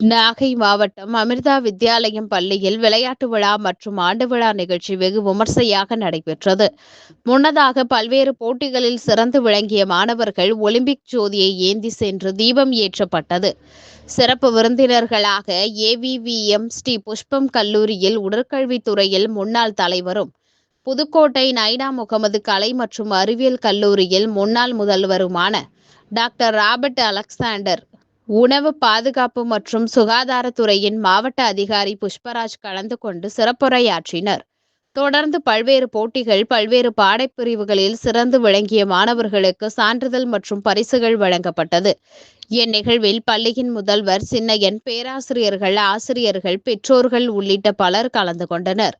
நாகை மாவட்டம் அமிர்தா வித்யாலயம் பள்ளியில் விளையாட்டு விழா மற்றும் ஆண்டு விழா நிகழ்ச்சி வெகு விமர்சையாக நடைபெற்றது. முன்னதாக பல்வேறு போட்டிகளில் சிறந்து விளங்கிய மாணவர்கள் ஒலிம்பிக் ஜோதியை ஏந்தி சென்று தீபம் ஏற்றப்பட்டது. சிறப்பு விருந்தினர்களாக ஏவிவிஎம் ஸ்ரீ புஷ்பம் கல்லூரியில் உடற்கல்வித்துறையில் முன்னாள் தலைவரும் புதுக்கோட்டை நைனா முகமது கலை மற்றும் அறிவியல் கல்லூரியில் முன்னாள் முதல்வருமான டாக்டர் ராபர்ட் அலெக்சாண்டர் உணவு பாதுகாப்பு மற்றும் சுகாதாரத்துறையின் மாவட்ட அதிகாரி புஷ்பராஜ் கலந்து கொண்டு சிறப்புரையாற்றினர். தொடர்ந்து பல்வேறு போட்டிகள் பல்வேறு பாடப்பிரிவுகளில் சிறந்து விளங்கிய மாணவர்களுக்கு சான்றிதழ் மற்றும் பரிசுகள் வழங்கப்பட்டது. இந்நிகழ்வில் பள்ளியின் முதல்வர் சின்னையன் பேராசிரியர்கள் ஆசிரியர்கள் பெற்றோர்கள் உள்ளிட்ட பலர் கலந்து கொண்டனர்.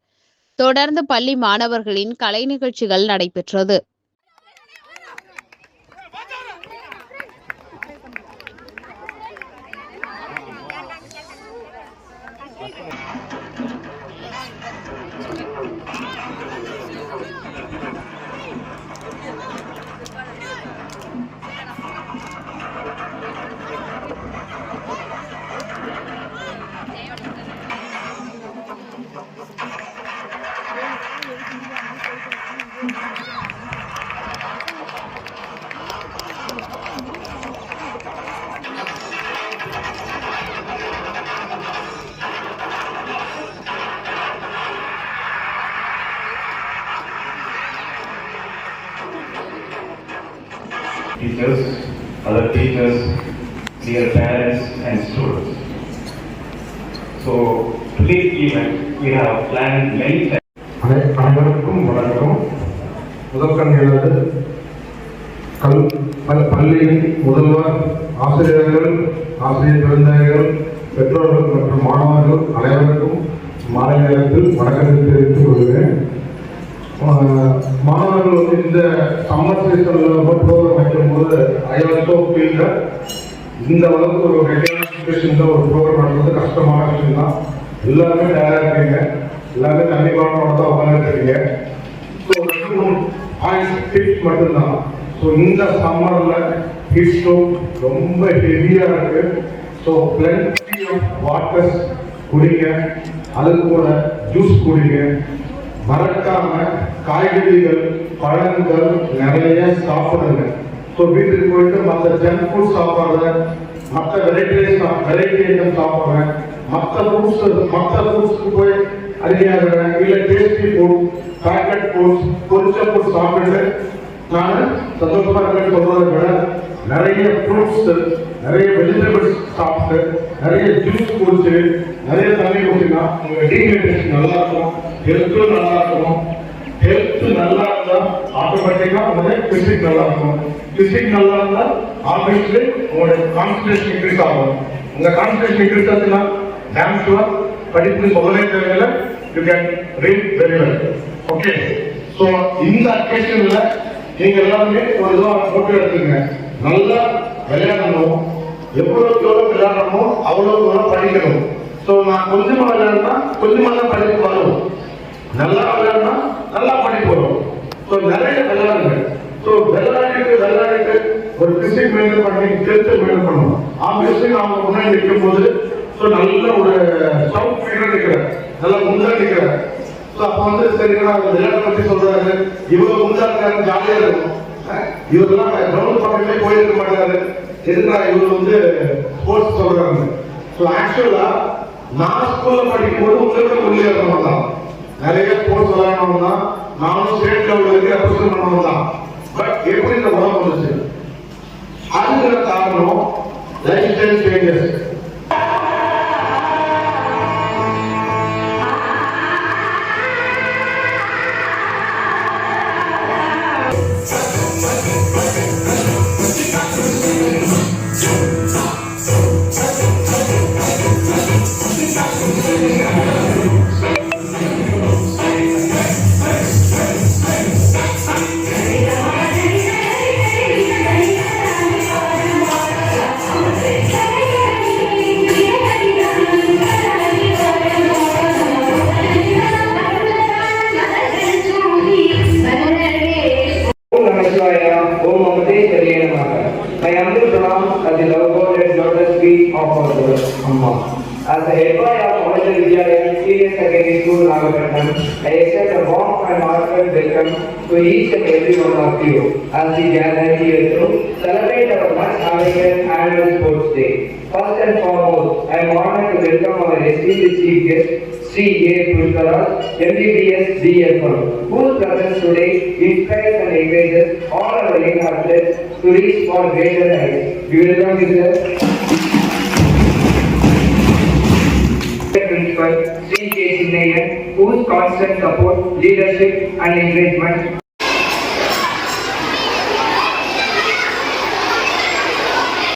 தொடர்ந்து பள்ளி மாணவர்களின் கலை நிகழ்ச்சிகள் நடைபெற்றது. Teachers, other teachers, dear parents and students. So today's event, we have planned many times. அனைவருக்கும் வணக்கம் முதற்கண் எனது கல் பல்- பள்ளியின் முதல்வர் ஆசிரியர்கள் ஆசிரியர் பெருந்தகைகள் பெற்றோர்கள் மற்றும் மாணவர்கள் அனைவருக்கும் மாலை நேரத்தில் வணக்கத்தை தெரிவித்துக் கொள்கிறேன் மாணவர்கள் வந்து இந்த சம்மர் சீசனில் ப்ரோக்ராம் வைக்கும்போது ஐ ஆல்சோ ஃபீல் இந்த அளவுக்கு ஒரு ரெகுலர் சுச்சுவேஷனில் ஒரு ப்ரோக்ராம் நடத்துறது கஷ்டமான விஷயம் தான் எல்லாருமே டயர்டாக இருக்கீங்க எல்லாருமே தண்ணி தான் உட்காந்துருக்கீங்க ஸோ ரெண்டு மூணு பாயிண்ட்ஸ் டிப்ஸ் மட்டும்தான் ஸோ இந்த சம்மரில் ஹீட் ஸ்ட்ரோக் ரொம்ப ஹெவியாக இருக்குது ஸோ பிளென்டி ஆஃப் வாட்டர்ஸ் குடிங்க அது கூட ஜூஸ் குடிங்க மறக்காம காய்கறிகள் பழங்கள் நிறைய சாப்பிடுங்க. ஸோ வீட்டுக்கு போயிட்டு மற்ற ஜங்க் ஃபுட் சாப்பிட்றத மற்ற வெரைட்டி வெரைட்டி ஐட்டம் சாப்பிட்றேன் மற்ற ஃப்ரூட்ஸ் மற்ற ஃப்ரூட்ஸ்க்கு போய் அறியாகிறேன் இல்லை டேஸ்டி ஃபுட் பேக்கெட் ஃபுட்ஸ் பொரிச்ச ஃபுட் சாப்பிட்டு நான் சந்தோஷமாக இருக்கேன்னு சொல்றதை விட நிறைய ஃப்ரூட்ஸ் நிறைய வெஜிடபிள்ஸ் சாப்பிட்டு நிறைய ஜூஸ் குடிச்சு நிறைய தண்ணி குடிச்சுன்னா உங்கள் டீஹைட்ரேஷன் நல்லா இருக்கும் ஹெல்த்தும் நல்லா இருக்கும். ஹெல்த் நல்லா இருந்தா ஆட்டோமேட்டிக்கா உங்களுடைய பிசிக் நல்லா இருக்கும். பிசிக் நல்லா இருந்தா ஆப்வியஸ்லி உங்களுடைய கான்சன்ட்ரேஷன் இன்க்ரீஸ் ஆகும். உங்க கான்சன்ட்ரேஷன் இன்க்ரீஸ் ஆச்சுன்னா டேம் ஷுவர் சொல்லவே தேவையில்லை. You can read very well okay so இந்த அக்கேஷன்ல நீங்க எல்லாருமே ஒரு இதாக போட்டு எடுத்துங்க நல்லா விளையாடணும். எவ்வளவுக்கு எவ்வளவு விளையாடணுமோ அவ்வளவுக்கு எவ்வளவு படிக்கணும். ஸோ நான் கொஞ்சமாக விளையாடினா கொஞ்சமாக தான் படிப்பு வரும். நல்லா படிப்பு வரும் ஸோ நிறைய விளையாடுங்க ஸோ விளையாடிட்டு விளையாடிட்டு மேலும் பண்ணி பண்ணணும் ஆப்வியஸ்லி நான் முன்னாடி நிற்கும் போது ஸோ நல்ல ஒரு சவுண்ட் ஃபிகர் நிற்கிறேன் நல்லா முன்னாடி நிற்கிறேன் ஸோ அப்போ வந்து சரி நான் விளையாட்டை பற்றி சொல்றாரு. இவ்வளவு முந்தா இருக்காரு ஜாலியா இருக்கும். இவரெல்லாம் கிரவுண்ட் பக்கமே போயிருக்க மாட்டாரு. எதுக்குடா இவர் வந்து ஸ்போர்ட்ஸ் சொல்றாங்க ஸோ ஆக்சுவலா நான் ஸ்கூல்ல படிக்கும்போது உங்களுக்கு உள்ளே நிறைய ஸ்போர்ட்ஸ் விளையாடணும் தான். நானும் ஸ்டேட் லெவலுக்கு ரெப்ரசென்ட் பண்ணணும் தான். பட் எப்படி இந்த உலகம் வந்துச்சு? அதுக்கு காரணம்? Lifestyle As the head boy of Amateur Vidyalaya Senior Secondary School, Nagapattinam, I extend a warm and heartfelt welcome to each and every of you as we gather here to celebrate our much awaited annual sports day. First and foremost, I am honored to welcome our esteemed chief guest, Sri A. Pushkaraj, MBBS DFM, whose presence today inspires and encourages all our young athletes to reach for greater heights. We. Principal Sri K. Chinnayan, whose constant support, leadership and encouragement